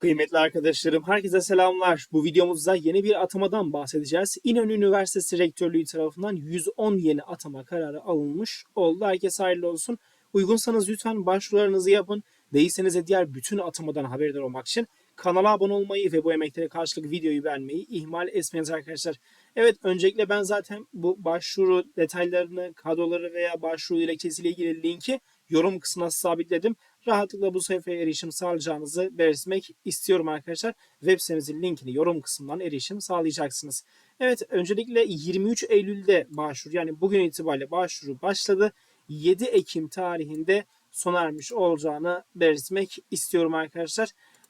Kıymetli arkadaşlarım, herkese selamlar. Bu videomuzda yeni bir atamadan bahsedeceğiz. İnönü Üniversitesi Rektörlüğü tarafından 110 yeni atama kararı alınmış oldu. Herkese hayırlı olsun. Uygunsanız lütfen başvurularınızı yapın. Değilseniz de diğer bütün atamadan haberdar olmak için kanala abone olmayı ve bu emeklere karşılık videoyu beğenmeyi ihmal etmeyiniz arkadaşlar. Evet öncelikle ben zaten bu başvuru detaylarını, kadroları veya başvuru dilekçesiyle ilgili linki yorum kısmına sabitledim. Rahatlıkla bu sayfaya erişim sağlayacağınızı belirtmek istiyorum arkadaşlar. Web sitemizin linkini yorum kısmından erişim sağlayacaksınız. Evet öncelikle 23 Eylül'de başvuru yani bugün itibariyle başvuru başladı. 7 Ekim tarihinde sona ermiş olacağını belirtmek istiyorum arkadaşlar.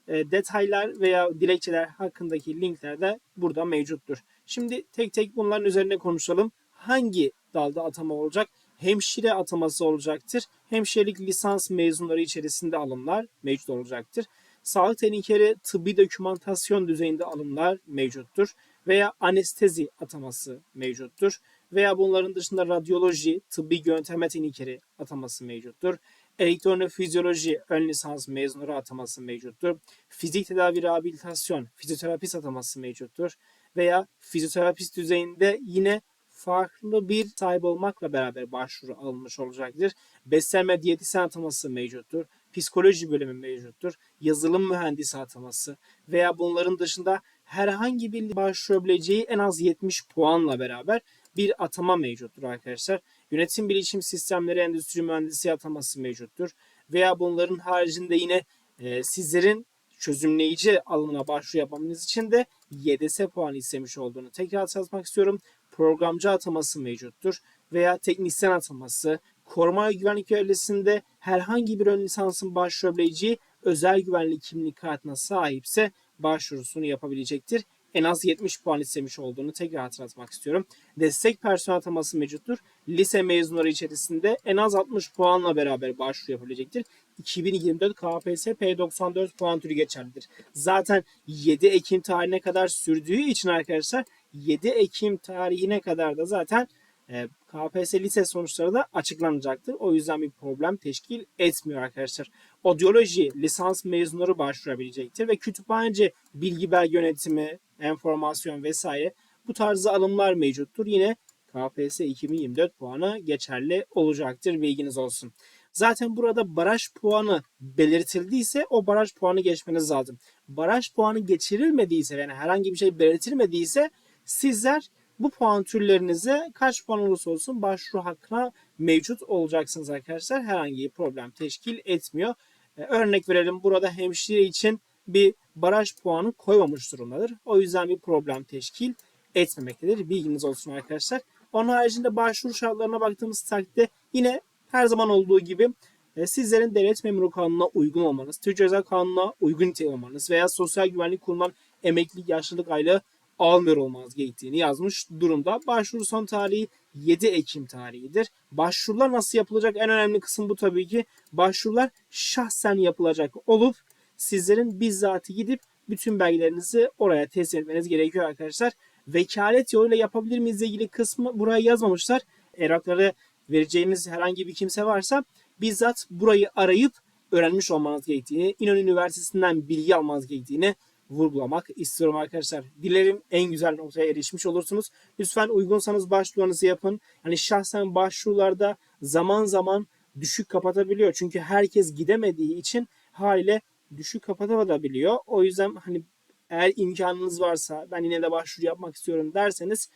E, detaylar veya dilekçeler hakkındaki linkler de burada mevcuttur. Şimdi tek tek bunların üzerine konuşalım. Hangi dalda atama olacak? Hemşire ataması olacaktır. Hemşirelik lisans mezunları içerisinde alımlar mevcut olacaktır. Sağlık tehlikeli tıbbi dokümantasyon düzeyinde alımlar mevcuttur. Veya anestezi ataması mevcuttur. Veya bunların dışında radyoloji, tıbbi yönteme tehlikeli ataması mevcuttur. Elektrofizyoloji ön lisans mezunları ataması mevcuttur. Fizik tedavi rehabilitasyon, fizyoterapist ataması mevcuttur. Veya fizyoterapist düzeyinde yine farklı bir sahip olmakla beraber başvuru alınmış olacaktır. Beslenme diyetisyen ataması mevcuttur. Psikoloji bölümü mevcuttur. Yazılım mühendisi ataması veya bunların dışında herhangi bir başvurabileceği en az 70 puanla beraber bir atama mevcuttur arkadaşlar. Yönetim bilişim sistemleri endüstri mühendisi ataması mevcuttur. Veya bunların haricinde yine e, sizlerin çözümleyici alımına başvuru yapmanız için de YDS puanı istemiş olduğunu tekrar hatırlatmak istiyorum. Programcı ataması mevcuttur veya teknisyen ataması, koruma ve güvenlik görevlisinde herhangi bir ön lisansın başvurabileceği özel güvenlik kimlik kartına sahipse başvurusunu yapabilecektir. En az 70 puan istemiş olduğunu tekrar hatırlatmak istiyorum. Destek personel ataması mevcuttur. Lise mezunları içerisinde en az 60 puanla beraber başvuru yapabilecektir. 2024 KPSS P94 puan türü geçerlidir. Zaten 7 Ekim tarihine kadar sürdüğü için arkadaşlar 7 Ekim tarihine kadar da zaten e, KPSS lise sonuçları da açıklanacaktır. O yüzden bir problem teşkil etmiyor arkadaşlar. Odyoloji lisans mezunları başvurabilecektir ve kütüphaneci bilgi belge yönetimi, enformasyon vesaire bu tarzı alımlar mevcuttur. Yine KPSS 2024 puanı geçerli olacaktır. Bilginiz olsun. Zaten burada baraj puanı belirtildiyse o baraj puanı geçmeniz lazım. Baraj puanı geçirilmediyse yani herhangi bir şey belirtilmediyse sizler bu puan türlerinize kaç puan olursa olsun başvuru hakkına mevcut olacaksınız arkadaşlar. Herhangi bir problem teşkil etmiyor. Ee, örnek verelim burada hemşire için bir baraj puanı koymamış durumdadır. O yüzden bir problem teşkil etmemektedir. Bilginiz olsun arkadaşlar. Onun haricinde başvuru şartlarına baktığımız takdirde yine her zaman olduğu gibi e, sizlerin devlet memuru kanununa uygun olmanız, Türk Ceza Kanunu'na uygun nitelik olmanız veya Sosyal Güvenlik Kurulu'ndan emeklilik yaşlılık aylığı almıyor olmanız gerektiğini yazmış durumda. Başvuru son tarihi 7 Ekim tarihidir. Başvurular nasıl yapılacak? En önemli kısım bu tabii ki. Başvurular şahsen yapılacak olup sizlerin bizzat gidip bütün belgelerinizi oraya teslim etmeniz gerekiyor arkadaşlar. Vekalet yoluyla yapabilir miyiz ilgili kısmı buraya yazmamışlar. Evrakları vereceğiniz herhangi bir kimse varsa bizzat burayı arayıp öğrenmiş olmanız gerektiğini, İnönü Üniversitesi'nden bilgi almanız gerektiğini vurgulamak istiyorum arkadaşlar. Dilerim en güzel noktaya erişmiş olursunuz. Lütfen uygunsanız başvurularınızı yapın. Yani şahsen başvurularda zaman zaman düşük kapatabiliyor. Çünkü herkes gidemediği için haliyle düşük kapatabiliyor. O yüzden hani eğer imkanınız varsa ben yine de başvuru yapmak istiyorum derseniz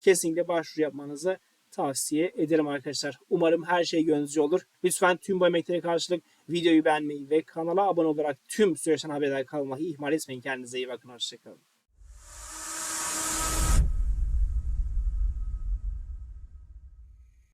kesinlikle başvuru yapmanızı tavsiye ederim arkadaşlar. Umarım her şey gönlünüzce olur. Lütfen tüm bu emeklere karşılık videoyu beğenmeyi ve kanala abone olarak tüm süreçten haberdar kalmayı ihmal etmeyin. Kendinize iyi bakın. Hoşçakalın.